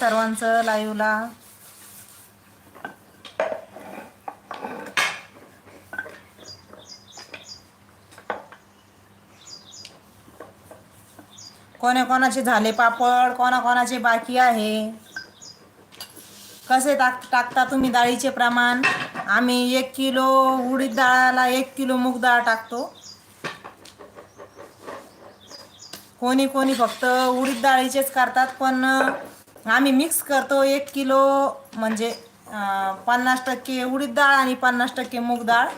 सर्वांचं लाईव्हला कोणा कोणाचे झाले पापड कोणाकोणाचे बाकी आहे? कसे टाक टाकता तुम्ही डाळीचे प्रमाण? आम्ही एक किलो उडीद डाळाला एक किलो मूग डाळ टाकतो. कोणी कोणी फक्त उडीद डाळीचेच करतात पण आम्ही मिक्स करतो. एक किलो म्हणजे पन्नास टक्के उडीद डाळ आणि पन्नास टक्के मूग डाळ.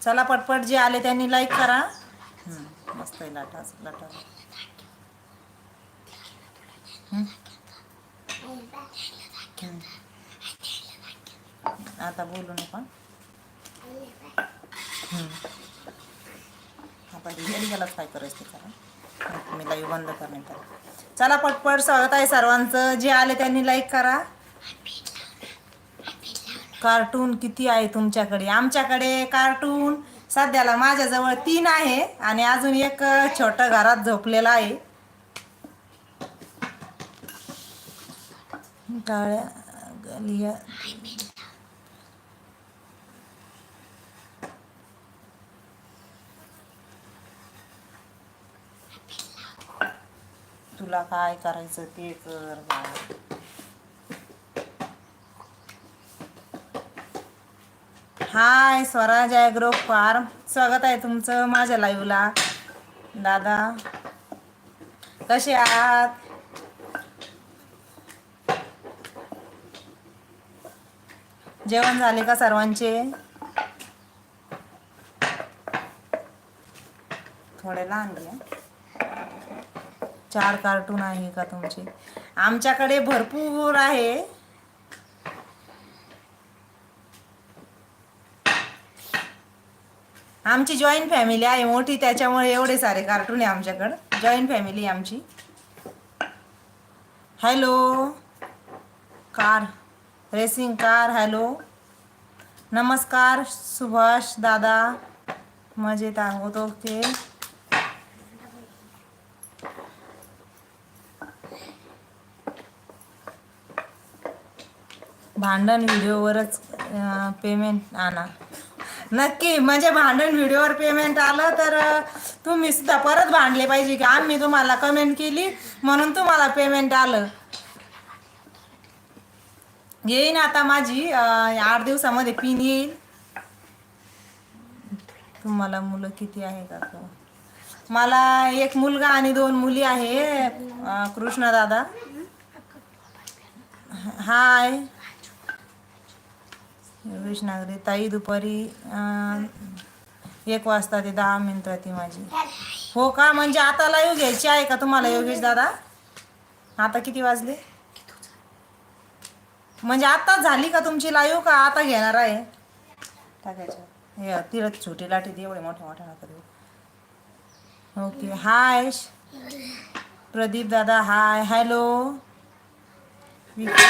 चला पटपट जे आले त्यांनी लाईक करा. मस्त आहे लाटा लाटा हम्म. आता बोलू नका. आता घरी गेलाच काय करायचं ते करा. मी लाईव्ह बंद करण्यात आला चला पटपट स्वागत आहे सर्वांचं. जे आले त्यांनी लाईक करा. कार्टून किती आहे तुमच्याकडे? आमच्याकडे कार्टून सध्याला माझ्याजवळ तीन आहे आणि अजून एक छोटं घरात झोपलेला आहे. काळ्या गलिया तुला काय करायचं ते कर हाय स्वराज ॲग्रो फार्म. स्वागत आहे तुमचं माझ्या लाईव्हला दादा कसे आहात? जेवण झाले का सर्वांचे? थोडे लहान घ्या चार कार्टून आहे का तुमचे? आमच्याकडे भरपूर आहे. आमची जॉईंट फॅमिली आहे मोठी त्याच्यामुळे एवढे सारे कार्टून आहे आमच्याकडं. जॉईंट फॅमिली आमची. Hello car racing car hello नमस्कार सुभाष दादा. मजेत आहोत ओके भांडण व्हिडिओवरच पेमेंट आणा. नक्की म्हणजे भांडण व्हिडिओवर पेमेंट आलं तर तुम्ही सुद्धा परत भांडले पाहिजे की आम्ही तुम्हाला कमेंट केली म्हणून तुम्हाला पेमेंट आलं. येईन आता माझी आठ दिवसामध्ये पिन येईल. तुम्हाला मुलं किती आहे का? मला एक मुलगा आणि दोन मुली आहे कृष्णा दादा. हाय. योगेश नागरे ताई दुपारी एक वाजता ते दहा मिनिटं ती माझी. हो का? म्हणजे आता लाईव्ह घ्यायची आहे का तुम्हाला योगेश दादा? आता किती वाजले? म्हणजे आत्ताच झाली का तुमची लाईव्ह का आता घेणार आहे? टाकायचं. हे तिला छोटी लाटी दे एवढे मोठ्या मोठ्या नका देऊ ओके हाय प्रदीप दादा हाय हॅलो विकी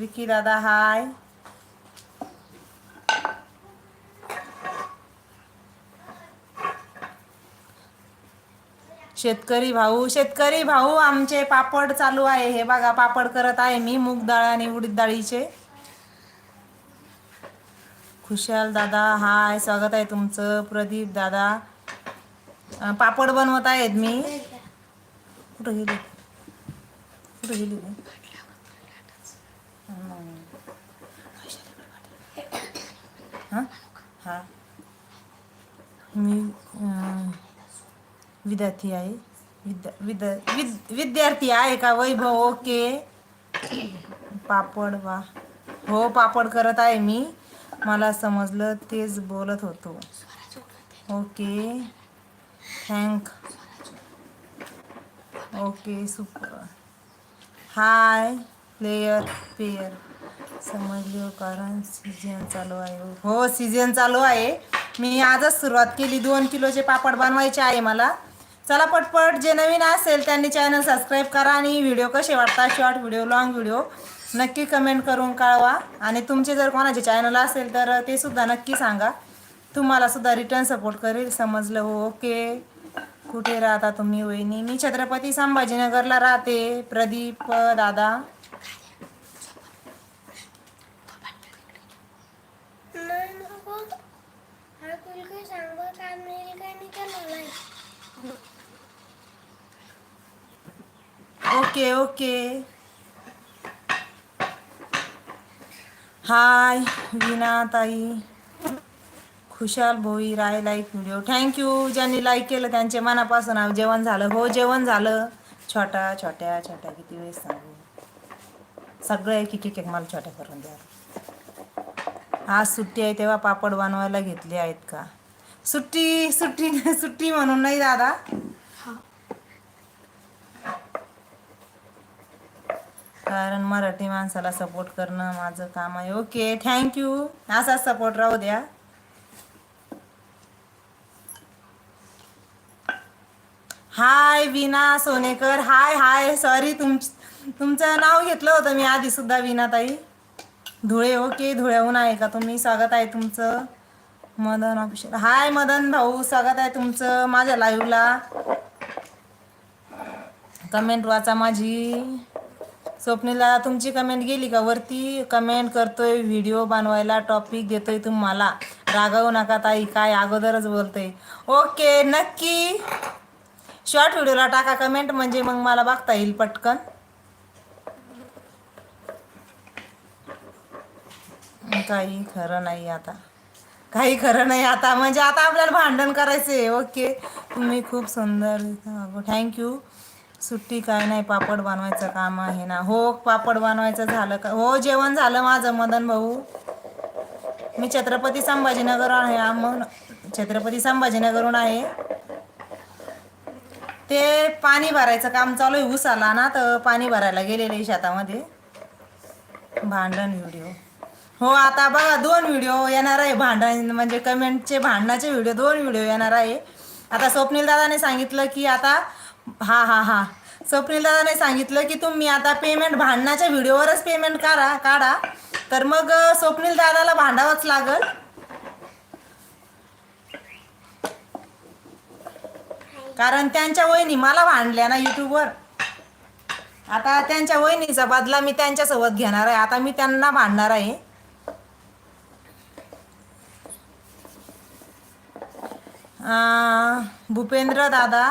विकी दादा हाय शेतकरी भाऊ शेतकरी भाऊ आमचे पापड चालू आहे. हे बघा पापड करत आहे मी मूग डाळ आणि उडीद डाळीचे. खुशाल दादा हाय स्वागत आहे तुमचं. प्रदीप दादा. पापड बनवत आहेत मी. कुठं गेली? कुठं गेली हां? हां. मी विद्यार्थी आहे. विद्या विद्या विद विद्यार्थी आहे का? वैभव ओके. पापड वा. हो पापड करत आहे मी. मला समजलं तेच बोलत होतो. Okay. Thank. Okay super. Hi player payer. समजले कारण सीजन चालू आहे. हो सीजन चालू आहे. मी आजच सुरुवात केली. दोन किलोचे पापड बनवायचे आहे मला. चला पटपट जे नवीन असेल त्यांनी चॅनल सबस्क्राईब करा आणि व्हिडिओ कसे वाटतात शॉर्ट व्हिडिओ लॉंग व्हिडिओ नक्की कमेंट करून कळवा. आणि तुमचे जर कोणाचे चॅनल असेल तर ते सुद्धा नक्की सांगा. तुम्हाला सुद्धा रिटर्न सपोर्ट करेल. समजलं हो ओके कुठे राहता तुम्ही वहिनी? मी छत्रपती संभाजीनगरला राहते. प्रदीप दादा नाही नको हा कुलके सांगू का मी काय निघालो नाही ओके ओके. हाय विना ताई. Khushal Bhoi Rai like video thank you ज्यांनी लाईक केलं त्यांचे मनापासून जेवण झालं. हो जेवण झालं. छोटा छोट्या छोट्या किती वेळेस सांगू? सगळं एक एक एक एक मला छोट्या करून द्या. आज सुट्टी आहे तेव्हा पापड बनवायला घेतले आहेत का? सुट्टी सुट्टी सुट्टी म्हणून नाही दादा कारण मराठी माणसाला सपोर्ट करणं माझं काम आहे. ओके थँक्यू असाच सपोर्ट राहू द्या. हाय वीणा सोनेकर. हाय हाय सॉरी तुम तुमचं नाव घेतलं होतं मी आधी सुद्धा वीणाताई. धुळे ओके धुळ्याहून आहे का तुम्ही? स्वागत आहे तुमचं. मदन ऑफिशियल हाय मदन भाऊ. स्वागत आहे तुमचं माझ्या लाईव्हला कमेंट वाचा माझी. स्वप्नीला तुमची कमेंट गेली का? वरती कमेंट करतोय व्हिडिओ बनवायला टॉपिक देतोय तुम्हाला. रागावू नका ताई काय अगोदरच बोलतोय. ओके नक्की. शॉर्ट व्हिडिओला टाका कमेंट म्हणजे मग मला बघता येईल पटकन. काही खरं नाही आता. काही खरं नाही आता. म्हणजे आता आपल्याला भांडण करायचंय. ओके तुम्ही खूप सुंदर. थँक्यू सुट्टी काय नाही पापड बनवायचं काम आहे ना. हो पापड बनवायचं झालं का? हो जेवण झालं माझं मदन भाऊ. मी छत्रपती संभाजीनगर आहे मग छत्रपती संभाजीनगरहून आहे. ते पाणी भरायचं काम चालू आहे ऊस आला ना तर पाणी भरायला गेलेले शेतामध्ये. भांडण व्हिडिओ. हो आता बघा दोन व्हिडिओ येणार आहे. भांडण म्हणजे कमेंटचे भांडणाचे व्हिडिओ दोन व्हिडिओ येणार आहे. आता स्वप्नील दादाने सांगितलं की आता हा हा हा. स्वप्नील दादाने सांगितलं की तुम्ही आता पेमेंट भांडणाच्या व्हिडिओवरच पेमेंट करा काढा तर मग स्वप्नील दादाला भांडावंच लागल. कारण त्यांच्या वहिनी मला भांडल्या ना युट्यूबवर आता त्यांच्या वहिनीचा बदला मी त्यांच्यासोबत घेणार आहे. आता मी त्यांना भांडणार आहे. भूपेंद्र दादा.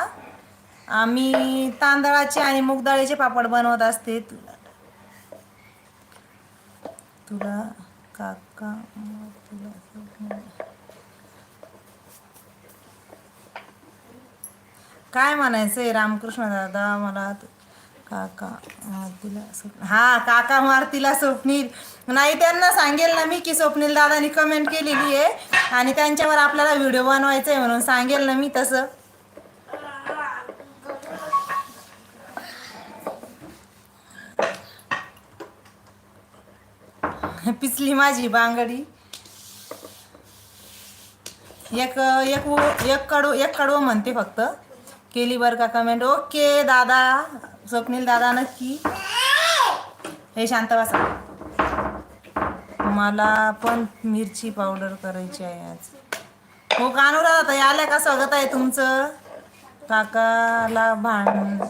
आम्ही तांदळाचे आणि मुगडाळीचे पापड बनवत असते. तुला काका तुला काय म्हणायचंय रामकृष्ण दादा? मला काका मारतीला स्वप्न हा काका मारतीला स्वप्नील. नाही त्यांना सांगेल ना मी की स्वप्नील दादानी कमेंट केलेली आहे आणि त्यांच्यावर आपल्याला व्हिडिओ बनवायचा आहे म्हणून सांगेल ना मी तसं. पिचली माझी बांगडी. एक एक एक कडू एक कडवं म्हणते फक्त. केली बरं का कमेंट ओके दादा. स्वप्नील दादा नक्की. हे शांत बसा. मला पण मिरची पावडर करायची आहे आज. हो कानुरा ताई आल्या का? स्वागत आहे तुमचं. काकाला भांड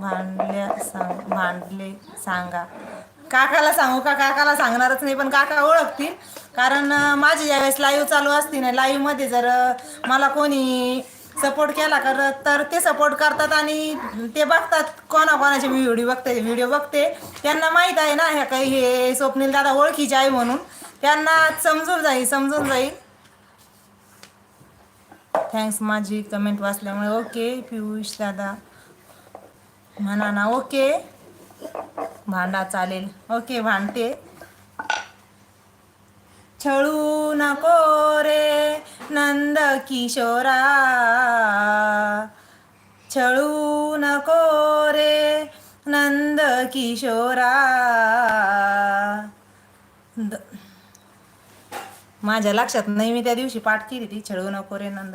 भांडल्या सांग भांडले सांगा. काकाला सांगू का? काकाला सांगणारच नाही पण काका ओळखतील. कारण माझी ज्यावेळेस लाईव्ह चालू असते ना लाईव्हमध्ये जर मला कोणी सपोर्ट केला कर तर ते सपोर्ट करतात आणि ते बघतात कोणाकोणाचे मी व्हिडिओ बघते व्हिडिओ बघते. त्यांना माहीत आहे ना ह्या काही हे स्वप्नील दादा ओळखीचे आहे म्हणून. त्यांना समजून जाईल समजून जाईल. थँक्स माझी कमेंट वाचल्यामुळे. ओके पियुष दादा. म्हणा ना ओके भांडा चालेल. ओके भांडते. छळू नको रे नंद किशोरा. छळू नको रे नंद किशोरा. द- माझ्या लक्षात नाही मी त्या दिवशी पाठ केली ती छळू नको रे नंद.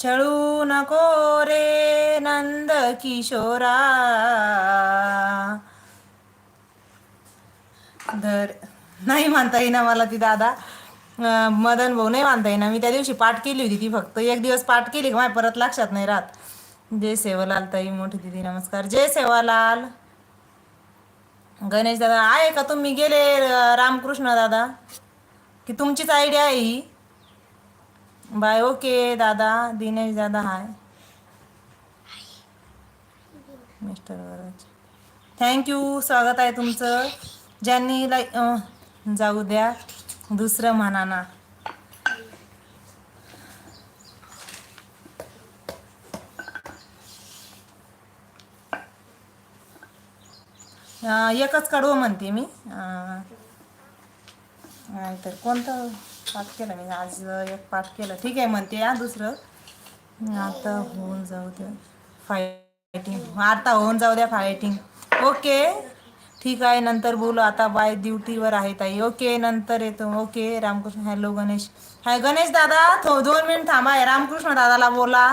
छळू नको रे नंद किशोरा धर नाही मानता येईना मला ती दादा मदन भाऊ नाही मानता येईना मी त्या दिवशी पाठ केली होती ती फक्त एक दिवस पाठ केली का परत लक्षात नाही राहत जय सेवालाल ताई मोठी दिदी नमस्कार जय सेवालाल गणेश दादा आहे का तुम्ही गेले रामकृष्ण दादा की तुमचीच आयडिया आहे ही बाय ओके दादा. दिनेश दादा हाय. मिस्टर वरच थँक्यू स्वागत आहे तुमचं. ज्यांनी लाईक जाऊ द्या. दुसरं म्हणा ना. एकच कडवं म्हणते मी. अं, तर कोणतं? पाठ केलं मी आज एक पाठ केलं. ठीक आहे म्हणते या दुसरं. आता होऊन जाऊ द्या. फायटिंग आता होऊन जाऊ द्या फायटिंग ओके ठीक आहे नंतर बोलू. आता बाय ड्युटीवर आहे ताई. ओके नंतर येतो. Okay Ramkrishna. Hello Ganesh. Hi Ganesh दादा. थो दोन मिनिट थांबा. रामकृष्ण दादाला बोला.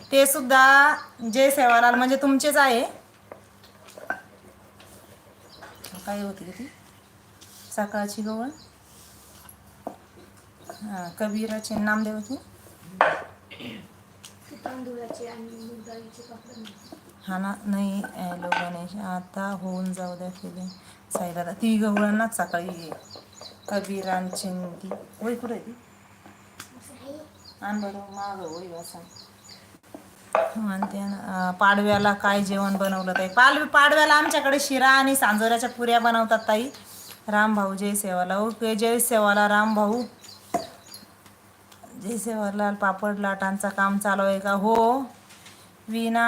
ते सुद्धा जय सेवालाल म्हणजे तुमचेच आहे. काय होती ती? सकाळची गवळ? कबीराचे नामदेवाची? हा ना नाही गणेश आता होऊन जाऊ द्या फिलिंग साईला ती गवळणाच सकाळी कबीरांची ती वय कुठे ती? आण बरं माग वय असं म्हणते ना अं, पाडव्याला काय जेवण बनवलं ताई? पाल पाडव्याला आमच्याकडे शिरा आणि सांजोऱ्याच्या पुऱ्या बनवतात ताई. राम भाऊ जय सेवाला ओके जय सेवाला राम भाऊ जय सेवालाल पापड लाटांचं काम चालू आहे का? हो. Veena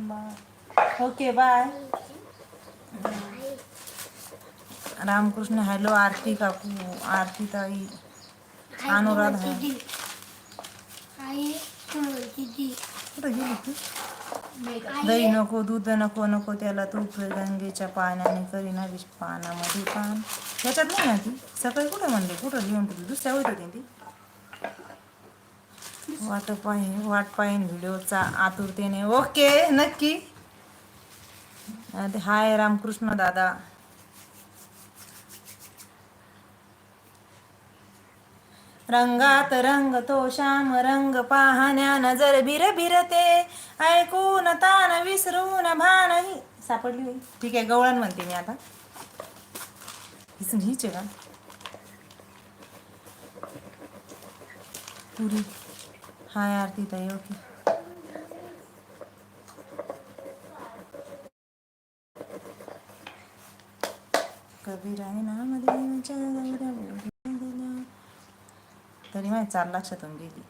bye okay bye. Ramkrishna hello Arti काकू आरती ताई अनुराध. ती? दही नको दूध नको नको त्याला तूप गंगेच्या पाण्याने करीना विष पानामध्ये पान. याच्यात नाही ना ती सकाळी कुठं म्हणले? कुठं लिहून ठेवली दुसऱ्या होत होती ती. वाट पाहिन वाट पाहिन व्हिडिओचा आतुरतेने. ओके नक्की. हाय रामकृष्ण दादा. रंगात रंग तो श्याम रंग पाहण्या नजर बिर बिरते ऐकून तान विसरून भानही सापडली ठीक आहे गवळण म्हणते मी आता. हिच आहे का? पुरी. हाय आरती ताई ओके. कबीर आहे ना मध्ये तरी माझ्या चार लक्षातून गेली.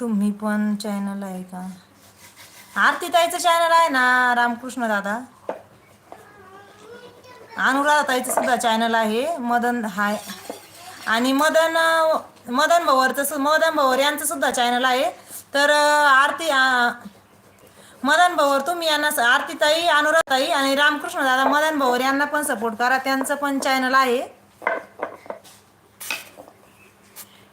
तुम्ही पण चॅनल आहे का? आरती ताईचं चॅनल आहे ना रामकृष्ण दादा. अनुराधा ताईचं सुद्धा चॅनल आहे मदन हाय. आणि मदन मदन भवरचं सु- मदन भवर यांचं सुद्धा चॅनल आहे. तर आरती मदन भवर तुम्ही यांना आरतीताई आरती ताई अनुराधा ताई आणि रामकृष्ण दादा मदन भवर यांना पण सपोर्ट करा. त्यांचं पण चॅनल आहे.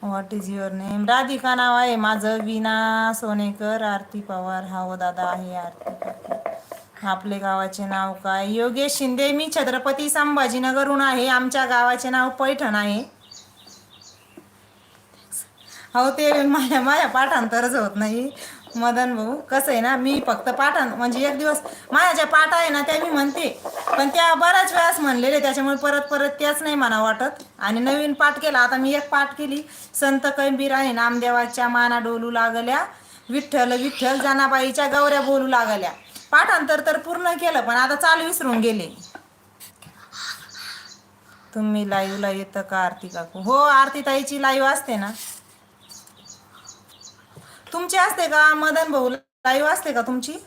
What is your name Radhika नाव आहे माझं. विना सोनेकर आरती पवार. हा हो दादा आहे आरती आपले गावाचे नाव काय? योगेश शिंदे. मी छत्रपती संभाजीनगरहून आहे. आमच्या गावाचे नाव पैठण आहे. हो ते माझ्या माझ्या पाठांतरच होत नाही. मदन भाऊ कसं आहे ना मी फक्त पाठान म्हणजे एक दिवस माझ्या ज्या पाठ आहे ना त्या मी म्हणते. पण त्या बऱ्याच वेळास म्हणलेले त्याच्यामुळे परत परत त्याच नाही म्हणा वाटत. आणि नवीन पाठ केला आता मी एक पाठ केली. संत कबीर आहे नामदेवाच्या माना डोलू लागल्या. विठ्ठल विठ्ठल जनाबाईच्या गौऱ्या बोलू लागल्या. पाठांतर तर पूर्ण केलं पण आता चालू विसरून गेले. तुम्ही लाईव्हला येतं का आरती काकू? हो आरती ताईची लाईव्ह असते ना. तुमची असते का? मदन भाऊ लाईव असते का तुमची?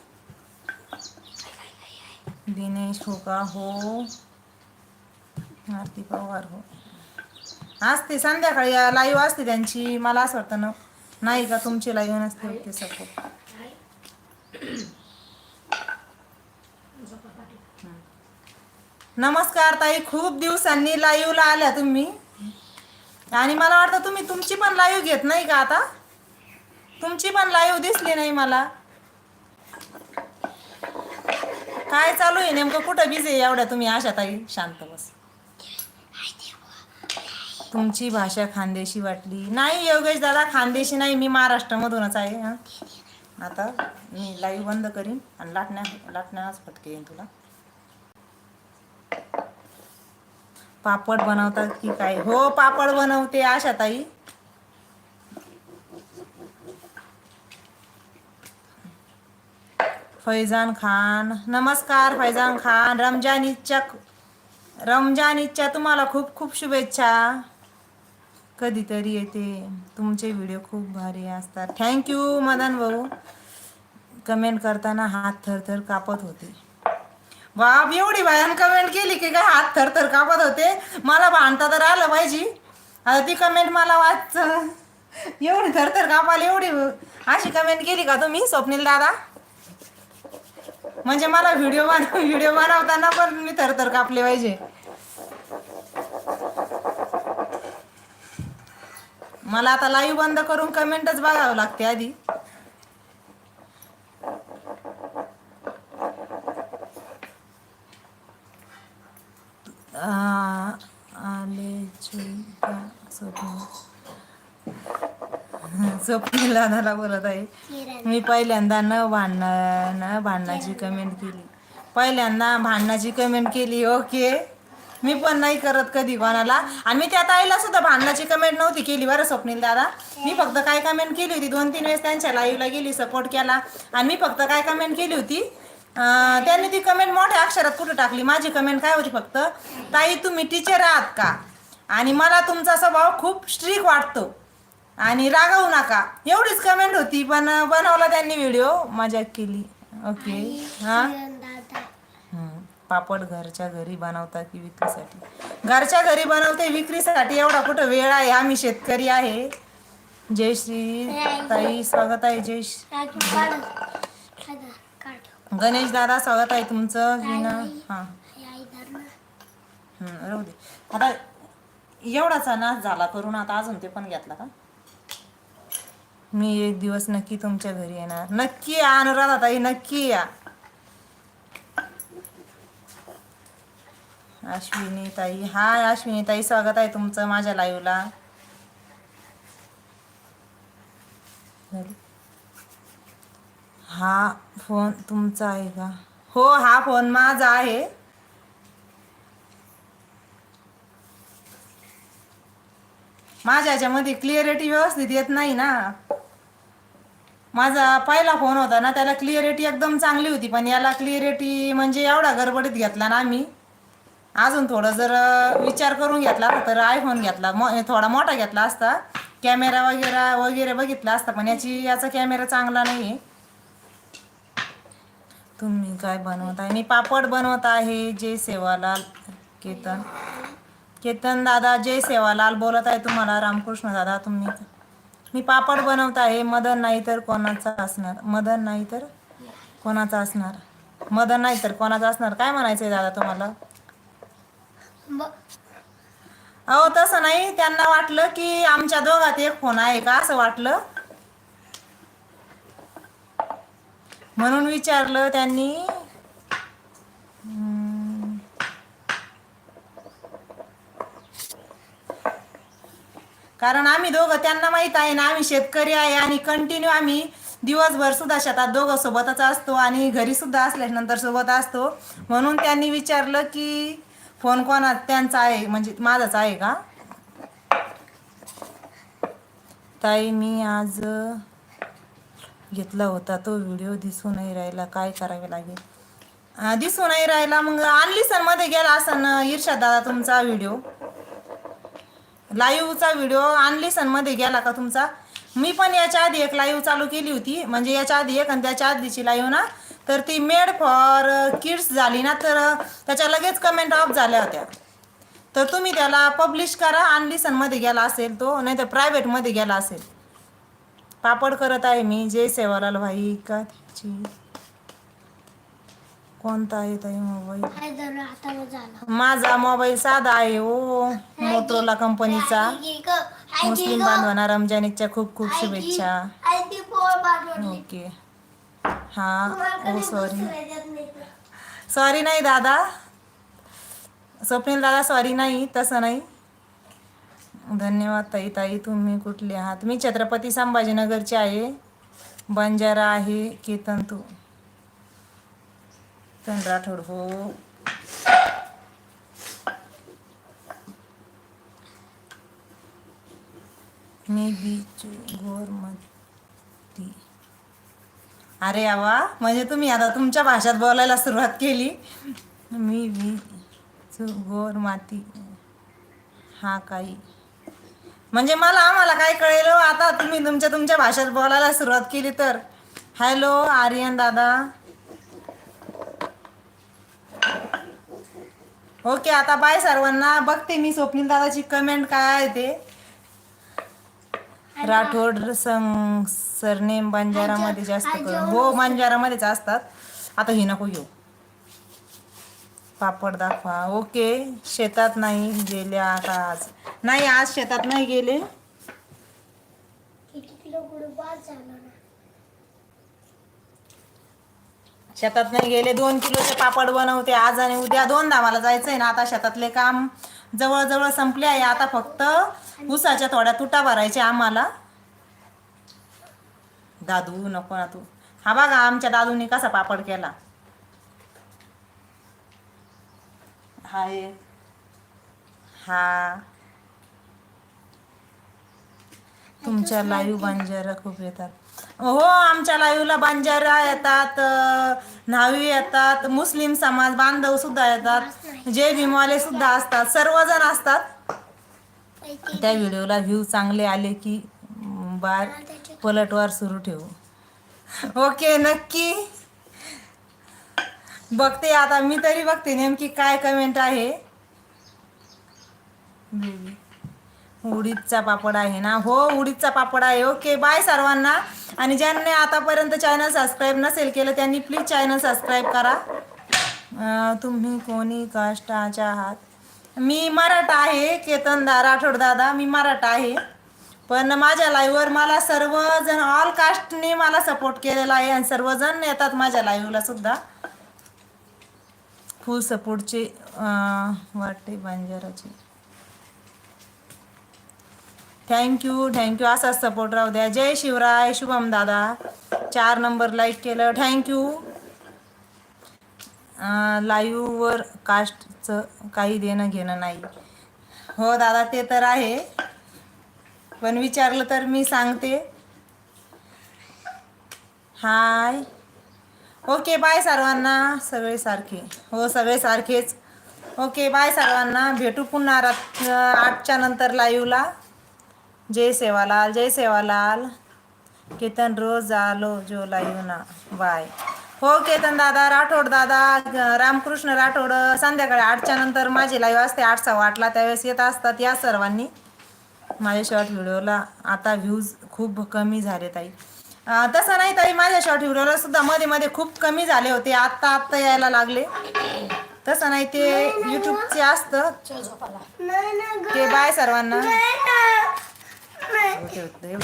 दिनेश हो का? हो. आरती पवार हो. असते संध्याकाळी लाईव्ह असते त्यांची. मला असं वाटतं ना नाही का? तुमची लाईव्ह नसते ते सगळं. नमस्कार ताई खूप दिवसांनी लाईव्हला आल्या तुम्ही. आणि मला वाटतं तुम्ही तुमची पण लाईव्ह घेत नाही का आता? तुमची पण लाईव्ह दिसली नाही मला. काय चालू आहे नेमकं? कुठं बिझी आहे एवढ्या तुम्ही? अशा ताई शांत बस. तुमची भाषा खानदेशी वाटली. नाही योगेश दादा खानदेशी नाही. मी महाराष्ट्रामधूनच आहे आता मी लाईव्ह बंद करीन आणि लाटण्या लाटण्याच फटके येईन तुला. पापड बनवतात की काय? हो पापड बनवते आशा फैजान खान. नमस्कार फैजान खान. रमजान ईदच्या रमजान ईदच्या तुम्हाला खूप खूप शुभेच्छा. कधीतरी येते. तुमचे व्हिडिओ खूप भारी असतात. थँक्यू मदन भाऊ. कमेंट करताना हात थरथर कापत होते. बाप एवढी बायान कमेंट केली की काय हात थरथर कापत होते? मला भांडता तर आलं पाहिजे. आता ती कमेंट मला वाच एवढी थरथर कापाल एवढी अशी कमेंट केली का तुम्ही स्वप्नील दादा? म्हणजे मला व्हिडिओ बनव व्हिडिओ बनवताना पण मी थरथर कापले पाहिजे. मला आता लाईव्ह बंद करून कमेंटच बघावं लागते आधी. स्वप्नीला आले स्वप्न. दादाला बोलत आहे. मी पहिल्यांदा न भांडणं न भांडणाची कमेंट केली. पहिल्यांदा भांडणाची कमेंट केली ओके मी पण नाही करत कधी कोणाला. आणि मी त्या ताईला सुद्धा भांडणाची कमेंट नव्हती केली बरं स्वप्नील दादा. मी फक्त काय कमेंट केली होती दोन तीन वेळेस त्यांच्या लाईव्हला गेली सपोर्ट केला. आणि मी फक्त काय कमेंट केली होती त्यांनी ती कमेंट मोठ्या अक्षरात कुठं टाकली? माझी कमेंट काय होती फक्त ताई तुम्ही टीचर आहात का? आणि मला तुमचा स्वभाव खूप स्ट्रिक वाटतो. आणि रागावू नका. एवढीच कमेंट होती पण बनवला त्यांनी व्हिडिओ मजाक केली. ओके हा. पापड घरच्या घरी बनवता की विक्रीसाठी? घरच्या घरी बनवते विक्रीसाठी एवढा कुठं वेळ आहे? आम्ही शेतकरी आहे. जय श्री ताई स्वागत आहे. जय श्री गणेश दादा स्वागत आहे तुमचं. हां. राहू दे. आता एवढाचा नाच झाला करून आता अजून ते पण घेतला का? मी एक दिवस नक्की तुमच्या घरी येणार. नक्की या अनुराधा ताई नक्की या. अश्विनी ताई हाय अश्विनी ताई स्वागत आहे तुमचं माझ्या लाईव्हला हा फोन तुमचा आहे का? हो हा फोन माझा आहे. माझ्या याच्यामध्ये क्लिअरिटी व्यवस्थित येत नाही ना. माझा पहिला फोन होता ना त्याला क्लिअरिटी एकदम चांगली होती पण याला क्लिअरिटी म्हणजे एवढा गडबडीत घेतला ना आम्ही. अजून थोडं जर विचार करून घेतला तर आयफोन घेतला मो थोडा मोठा घेतला असता. कॅमेरा वगैरे वगैरे बघितला असता पण याची याचा कॅमेरा चांगला नाही आहे तुम्ही काय बनवत आहे मी पापड बनवत आहे जय सेवालाल केतन. केतन दादा जय सेवालाल बोलत आहे तुम्हाला रामकृष्ण दादा तुम्ही. मी पापड बनवत आहे मदन नाही तर कोणाचा असणार? मदन नाही तर कोणाचा असणार? मदन नाही तर कोणाचा असणार? काय म्हणायचंय दादा तुम्हाला? अहो तसं नाही. त्यांना वाटलं की आमच्या दोघात एक फोन आहे का? असं वाटलं. म्हणून विचारलं त्यांनी. कारण आम्ही दोघं त्यांना माहीत आहे ना आम्ही शेतकरी आहे आणि कंटिन्यू आम्ही दिवसभर सुद्धा शेतात दोघं सोबतच असतो आणि घरी सुद्धा असल्यानंतर सोबत असतो. म्हणून त्यांनी विचारलं की फोन कोणा त्यांचा आहे म्हणजे माझाच आहे का? ताई मी आज घेतला होता तो व्हिडिओ दिसू नाही राहिला. काय करावे लागेल? दिसू दिसून नाही राहिला. मग अनलिसनमध्ये गेला असं ईर्षा दादा तुमचा व्हिडिओ? लाईव्हचा व्हिडिओ अनलिसनमध्ये गेला का तुमचा? मी पण याच्या आधी एक लाईव्ह चालू केली होती. म्हणजे याच्या आधी एक आणि त्याच्या आधीची लाईव्ह ना तर ती मेड फॉर किड्स झाली ना तर त्याच्या लगेच कमेंट ऑफ झाल्या होत्या. तर तुम्ही त्याला पब्लिश करा अनलिसनमध्ये गेला असेल तो नाही तर प्रायव्हेटमध्ये गेला असेल. पापड करत आहे मी जय सेवालाल भाई का त्याची कोणता आहे ताई मोबाईल माझा मोबाईल साधा आहे ओ मोटरोला कंपनीचा मुस्लिम. बांधवांना रमजानच्या खूप खूप गी, शुभेच्छा. ओके. हा ओ सॉरी. सॉरी नाही दादा. स्वप्नील दादा सॉरी नाही तसं नाही. धन्यवाद ताई ताई तुम्ही कुठले आहात? मी छत्रपती संभाजीनगरचे आहे. बंजारा आहे केतन तू तन राठोड हो मी बीच गोरमती अरे आवा म्हणजे तुम्ही आता तुमच्या भाषेत बोलायला सुरुवात केली. मी बीच गोर माती. हा काही. म्हणजे मला आम्हाला काय कळेल हो. आता तुम्ही तुमच्या तुमच्या भाषेत बोलायला सुरुवात केली तर. हॅलो आर्यन दादा. ओके आता बाय सर्वांना. बघते मी स्वप्नील दादाची कमेंट काय आहे ते. राठोड सं सरनेम बंजारामध्ये जास्त कर हो बंजारामध्येच असतात. आता ही नको घेऊ. पापड दाखवा. ओके शेतात नाही गेल्या का आज. नाही आज शेतात नाही गेले. किती किलो गुड बाद झाला ना शेतात नाही गेले दोन किलोचे पापड बनवते आज आणि उद्या दोनदा मला आहे ना आता शेतातले काम जवळजवळ संपले आहे. आता फक्त उसाच्या थोड्या तुटा भरायच्या आम्हाला. दादू नको ना तू. हा बघा आमच्या दादूनी कसा पापड केला. हा हा. तुमच्या लाईव्ह बंजारा खूप येतात. हो आमच्या लाईव्हला बंजारा येतात न्हावी येतात मुस्लिम समाज बांधव सुद्धा येतात जे भीमवाले सुद्धा असतात सर्वजण असतात. त्या व्हिडिओला व्ह्यू चांगले आले की बार पलटवार सुरू ठेवू. ओके नक्की. बघते आता मी तरी बघते नेमकी काय कमेंट आहे. बेबी उडीदचा पापड आहे ना? हो उडीदचा पापड आहे. ओके बाय सर्वांना. आणि ज्यांनी आतापर्यंत चॅनल सबस्क्राईब नसेल केलं त्यांनी प्लीज चॅनल सबस्क्राईब करा. तुम्ही कोणी काष्टाच्या आहात? मी मराठा आहे केतनदा राठोड दादा. मी मराठा आहे. पण माझ्या लाईव्हवर मला सर्वजण ऑल कास्टने मला सपोर्ट केलेला आहे आणि सर्वजण येतात माझ्या लाईव्हला सुद्धा. फुल सपोर्टचे वाटते बंजाराचे. थँक्यू थँक्यू असाच सपोर्ट राहू द्या. जय शिवराय शुभम दादा. चार नंबर लाईक केलं. थँक्यू लाईव्हवर कास्टचं काही देणं घेणं नाही. हो दादा ते तर आहे. पण विचारलं तर मी सांगते. हाय ओके बाय सर्वांना. सगळे सारखे. हो सगळे सारखेच. ओके बाय सर्वांना. भेटू पुन्हा रात आठच्या नंतर लाईव्हला जय सेवालाल जय सेवालाल. केतन रोज आलो जो लाईव्ह ना बाय. हो केतन दादा राठोड दादा रामकृष्ण राठोड संध्याकाळी आठच्या नंतर माझी लाईव्ह असते आठ सव्वा आठला त्यावेळेस येत असतात या सर्वांनी. माझ्या शॉर्ट व्हिडिओला आता व्ह्यूज खूप कमी झाले ताई. तसं नाही ताई माझ्या शॉर्ट व्हिडिओला सुद्धा मध्ये मध्ये खूप कमी झाले होते आत्ता आत्ता यायला लागले. तसं नाही ते यूट्यूबचे असतं. ते बाय सर्वांना. नाही ना. नाही. ठेवते.